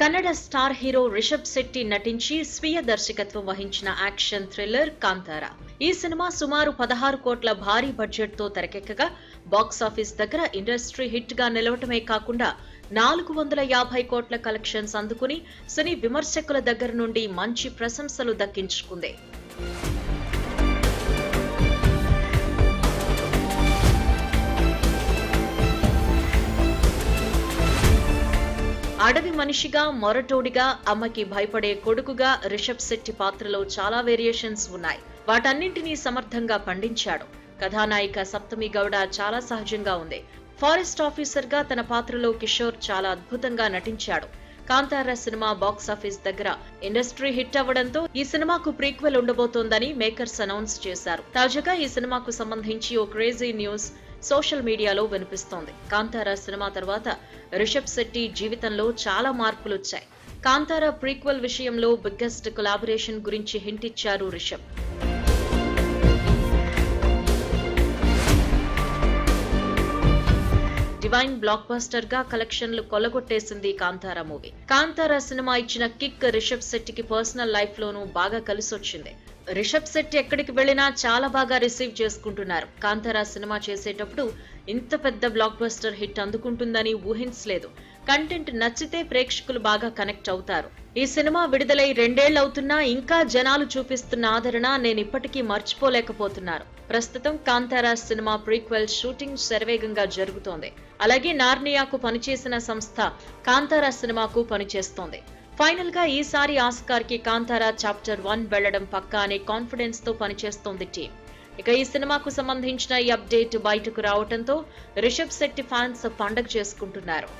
Kannada star hero Rishab Shetty నటించి స్వీయ దర్శకత్వం వహించిన యాక్షన్ థ్రిల్లర్ కాంతారా. ఈ సినిమా సుమారు పదహారు కోట్ల భారీ బడ్జెట్తో తెరకెక్కగా బాక్సాఫీస్ దగ్గర ఇండస్ట్రీ హిట్గా నిలవటమే కాకుండా నాలుగు వందల యాభై కోట్ల కలెక్షన్స్ అందుకుని సినీ విమర్శకుల దగ్గర నుండి మంచి ప్రశంసలు దక్కించుకుంది. అడవి మనిషిగా మొరటోడిగా అమ్మకి భయపడే కొడుకుగా రిషబ్ శెట్టి పాత్రలో చాలా వేరియేషన్స్ ఉన్నాయి. వాటన్నింటినీ సమర్థంగా పండించాడు. కథానాయిక సప్తమి గౌడ చాలా సహజంగా ఉంది. ఫారెస్ట్ ఆఫీసర్గా తన పాత్రలో కిషోర్ చాలా అద్భుతంగా నటించాడు. కాంతార సినిమా బాక్స్ ఆఫీస్ దగ్గర ఇండస్ట్రీ హిట్ అవ్వడంతో ఈ సినిమాకు ప్రీక్వెల్ ఉండబోతోందని మేకర్స్ అనౌన్స్ చేశారు. తాజాగా ఈ సినిమాకు సంబంధించి ఓ క్రేజీ న్యూస్ సోషల్ మీడియాలో వినిపిస్తోంది. కాంతార సినిమా తర్వాత రిషబ్ శెట్టి జీవితంలో చాలా మార్పులు వచ్చాయి కాంతార ప్రీక్వెల్ విషయంలో బిగ్గెస్ట్ కొలాబరేషన్ గురించి హింట్ ఇచ్చారు రిషబ్. డివైన్ బ్లాక్ బస్టర్గా కలెక్షన్లు కొలగొట్టేసింది కాంతారా మూవీ. కాంతారా సినిమా ఇచ్చిన కిక్ రిషబ్ శెట్టికి పర్సనల్ లైఫ్ లోనూ బాగా కలిసొచ్చింది. రిషబ్ శెట్టి ఎక్కడికి వెళ్ళినా చాలా బాగా రిసీవ్ చేసుకుంటున్నారు. కాంతారా సినిమా చేసేటప్పుడు ఇంత పెద్ద బ్లాక్ బస్టర్ హిట్ అందుకుంటుందని ఊహించలేదు. కంటెంట్ నచ్చితే ప్రేక్షకులు బాగా కనెక్ట్ అవుతారు. ఈ సినిమా విడుదలై రెండేళ్ళవుతున్నా ఇంకా జనాలు చూపిస్తున్న ఆదరణ నేను ఇప్పటికీ మర్చిపోలేకపోతున్నాను. ప్రస్తుతం కాంతారా సినిమా ప్రీక్వెల్ షూటింగ్ శరవేగంగా జరుగుతోంది. అలాగే నార్నియాకు పనిచేసిన సంస్థ కాంతారా సినిమాకు పనిచేస్తోంది. ఫైనల్గా ఈసారి ఆస్కార్కి కాంతారా చాప్టర్ వన్ వెళ్ళడం పక్కా అనే కాన్ఫిడెన్స్తో పనిచేస్తోంది టీం. ఇక ఈ సినిమాకు సంబంధించిన ఈ అప్డేట్ బయటకు రావడంతో రిషబ్ శెట్టి ఫ్యాన్స్ పండగ చేసుకుంటున్నారు.